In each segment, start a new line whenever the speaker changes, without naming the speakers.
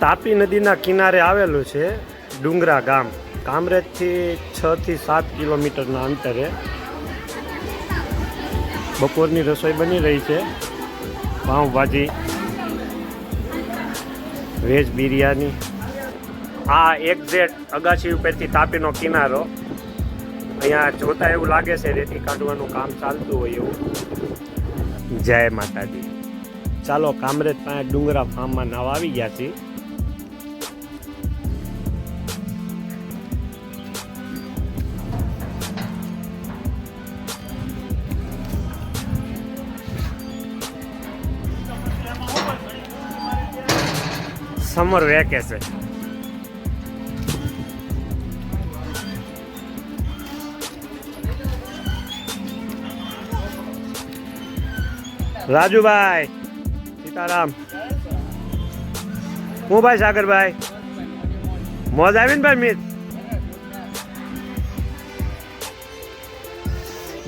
તાપી નદીના કિનારે આવેલું છે ડુંગરા ગામ. કામરેજથી છ થી સાત કિલોમીટરના અંતરે બપોરની રસોઈ બની રહી છે. પાઉંભાજી, વેજ બિરયાની. આ એક્ઝેક્ટ અગાસી ઉપરથી તાપીનો કિનારો. અહીંયા જોતા એવું લાગે છે રેતી કાઢવાનું કામ ચાલતું હોય એવું. જય માતાજી. ચાલો કામરેજ પાસે ડુંગરા ફાર્મમાં નાવ આવી ગયા છીએ. સમર વેકેશન રાજુભાઈ સીતારામ હું ભાઈ સાગરભાઈ મોજ આવી ને ભાઈ મિત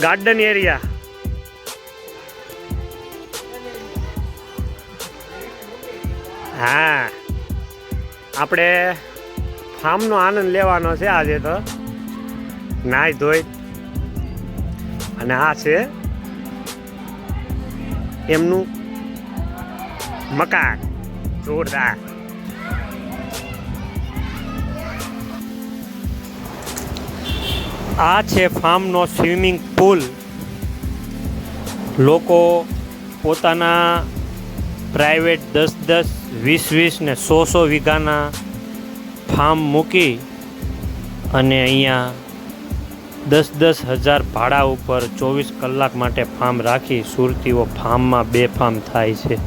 ગાર્ડન એરિયા હા આપણે ફાર્મનો આનંદ લેવાનો છે આજે તો. નાય ધોઈ. અને આ છે એમનું મકાન. જોરદાર. આ છે ફાર્મનો સ્વિમિંગ પુલ. લોકો પોતાના પ્રાઇવેટ દસ દસ, વીસ વીસ ને સો સો વીઘાના ફાર્મ મૂકી અને અહીંયા દસ દસ હજાર ભાડા ઉપર ચોવીસ કલાક માટે ફાર્મ રાખી સુરતીઓ ફાર્મમાં બે ફાર્મ થાય છે.